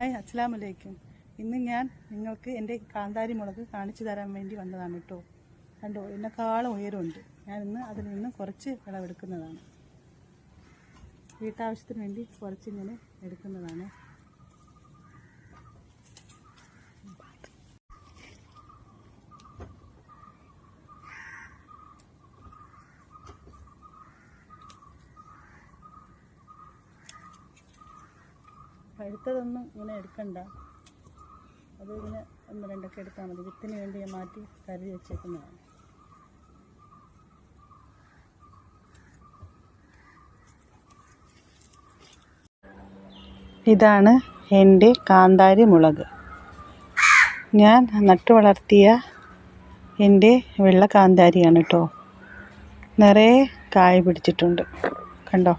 Hi അസ്സലാമു അലൈക്കും ഇന്ന് ഞാൻ നിങ്ങൾക്ക് എന്റെ കാന്താരി മുളക് കാണിച്ചു തരാൻ വേണ്ടി വന്നതാണ് കേട്ടോ. കണ്ടോ എന്നെക്കാളും ഉയരമുണ്ട്. ഞാൻ ഇന്ന് അതിൽ നിന്ന് കുറച്ച് വിളവെടുക്കുന്നതാണ് വീട്ടാവശ്യത്തിന് വേണ്ടി കുറച്ച് ഇങ്ങനെ എടുക്കുന്നതാണ്. പഴുത്തതൊന്നും ഇങ്ങനെ എടുക്കണ്ട. അത് ഇങ്ങനെ ഒന്ന് രണ്ടൊക്കെ എടുത്താൽ മതി. വിത്തിന് വേണ്ടി ഞാൻ മാറ്റി കരുതി വെച്ചേക്കുന്നതാണ്. ഇതാണ് എന്റെ കാന്താരി മുളക്. ഞാൻ നട്ടു വളർത്തിയ എന്റെ വെള്ള കാന്താരിയാണ് കേട്ടോ. നിറയെ കായ പിടിച്ചിട്ടുണ്ട്. കണ്ടോ?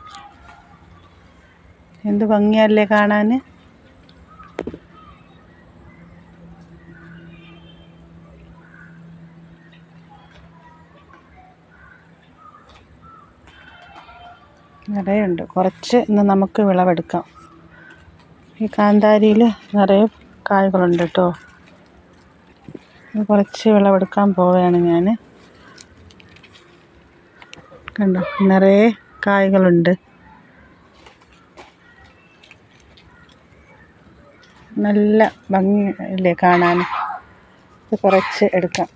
എന്ത് ഭംഗിയല്ലേ കാണാൻ നിറയുണ്ട്. കുറച്ച് ഇന്ന് നമുക്ക് വിളവെടുക്കാം. ഈ കാന്താരിയിൽ നിറയെ കായ്കളുണ്ട് കേട്ടോ. കുറച്ച് വിളവെടുക്കാൻ പോവുകയാണ് ഞാൻ കണ്ടോ? നിറയെ കായ്കളുണ്ട്. നല്ല ഭംഗി ഇല്ലേ കാണാൻ? ഇത് കുറച്ച് എടുക്കാം.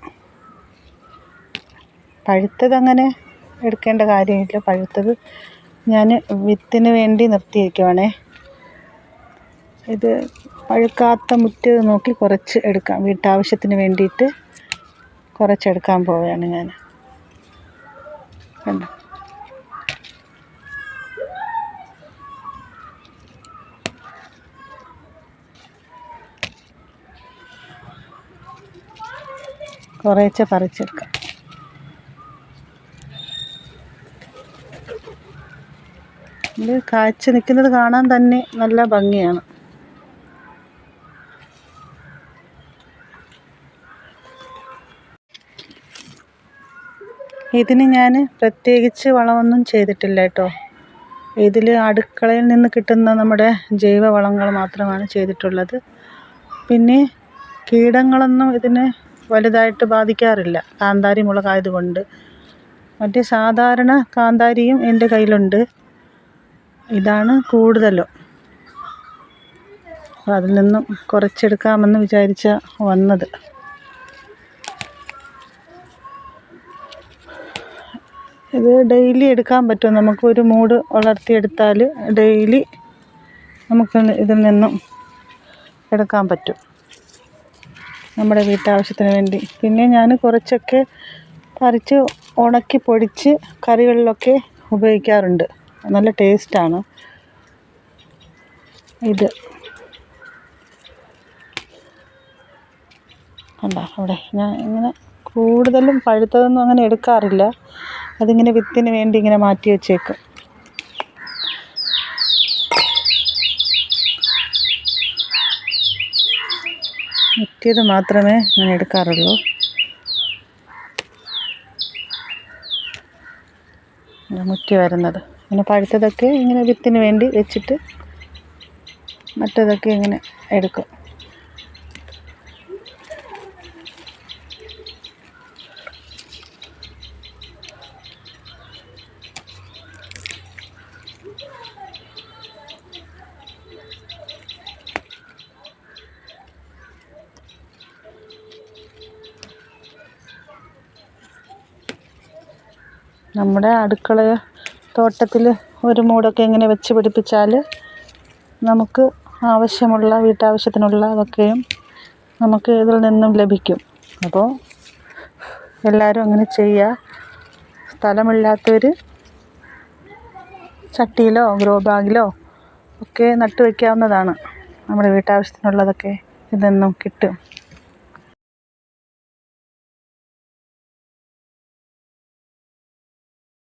പഴുത്തത് അങ്ങനെ എടുക്കേണ്ട കാര്യമില്ല. പഴുത്തത് ഞാൻ വിത്തിന് വേണ്ടി നിർത്തി വയ്ക്കുവാണേ ഇത് പഴുക്കാത്ത മുറ്റ് നോക്കി കുറച്ച് എടുക്കാം. വീട്ടാവശ്യത്തിന് വേണ്ടിയിട്ട് കുറച്ചെടുക്കാൻ പോവുകയാണ് ഞാൻ. കണ്ടോ? കുറേശ്ശെ പറിച്ചെടുക്കാം. ഇത് കായ്ച്ച് നിൽക്കുന്നത് കാണാൻ തന്നെ നല്ല ഭംഗിയാണ്. ഇതിന് ഞാൻ പ്രത്യേകിച്ച് വളമൊന്നും ചെയ്തിട്ടില്ല കേട്ടോ. ഇതിൽ അടുക്കളയിൽ നിന്ന് കിട്ടുന്ന നമ്മുടെ ജൈവവളങ്ങൾ മാത്രമാണ് ചെയ്തിട്ടുള്ളത്. പിന്നെ കീടങ്ങളൊന്നും ഇതിന് വലുതായിട്ട് ബാധിക്കാറില്ല. കാന്താരി മുളകായതുകൊണ്ട് മറ്റ് സാധാരണ കാന്താരിയും എന്റെ കയ്യിലുണ്ട്. ഇതാണ് കൂടുതലും. അപ്പോൾ അതിൽ നിന്നും കുറച്ചെടുക്കാമെന്ന് വിചാരിച്ച വന്നത്. ഇത് ഡെയിലി എടുക്കാൻ പറ്റും. നമുക്കൊരു മൂട് വളർത്തിയെടുത്താൽ ഡെയിലി നമുക്ക് ഇതിൽ നിന്നും എടുക്കാൻ പറ്റും. നമ്മുടെ വീട്ടാവശ്യത്തിന് വേണ്ടി. പിന്നെ ഞാൻ കുറച്ചൊക്കെ പറിച്ച് ഉണക്കി പൊടിച്ച് കറികളിലൊക്കെ ഉപയോഗിക്കാറുണ്ട്. നല്ല ടേസ്റ്റാണ്. ഇത്. കണ്ടോ? അവിടെ ഞാൻ ഇങ്ങനെ കൂടുതലും പഴുത്തതൊന്നും അങ്ങനെ എടുക്കാറില്ല. അതിങ്ങനെ വിത്തിന് വേണ്ടി ഇങ്ങനെ മാറ്റി വെച്ചേക്കും. മുറ്റിയത് മാത്രമേ ഞാൻ എടുക്കാറുള്ളൂ. മുറ്റി വരുന്നത്. പിന്നെ പഴുത്തതൊക്കെ ഇങ്ങനെ വിത്തിന് വേണ്ടി വെച്ചിട്ട് മറ്റതൊക്കെ ഇങ്ങനെ എടുക്കും. നമ്മുടെ അടുക്കള തോട്ടത്തിൽ ഒരു മൂടൊക്കെ ഇങ്ങനെ വെച്ച് പിടിപ്പിച്ചാൽ നമുക്ക് ആവശ്യമുള്ള വീട്ടാവശ്യത്തിനുള്ള അതൊക്കെയും നമുക്ക് ഇതിൽ നിന്നും ലഭിക്കും. അപ്പോൾ എല്ലാവരും അങ്ങനെ ചെയ്യുക സ്ഥലമില്ലാത്തവർ ചട്ടിയിലോ ഗ്രോ ബാഗിലോ ഒക്കെ നട്ടു വയ്ക്കാവുന്നതാണ് നമ്മുടെ വീട്ടാവശ്യത്തിനുള്ളതൊക്കെ ഇതിൽ നിന്നും കിട്ടും.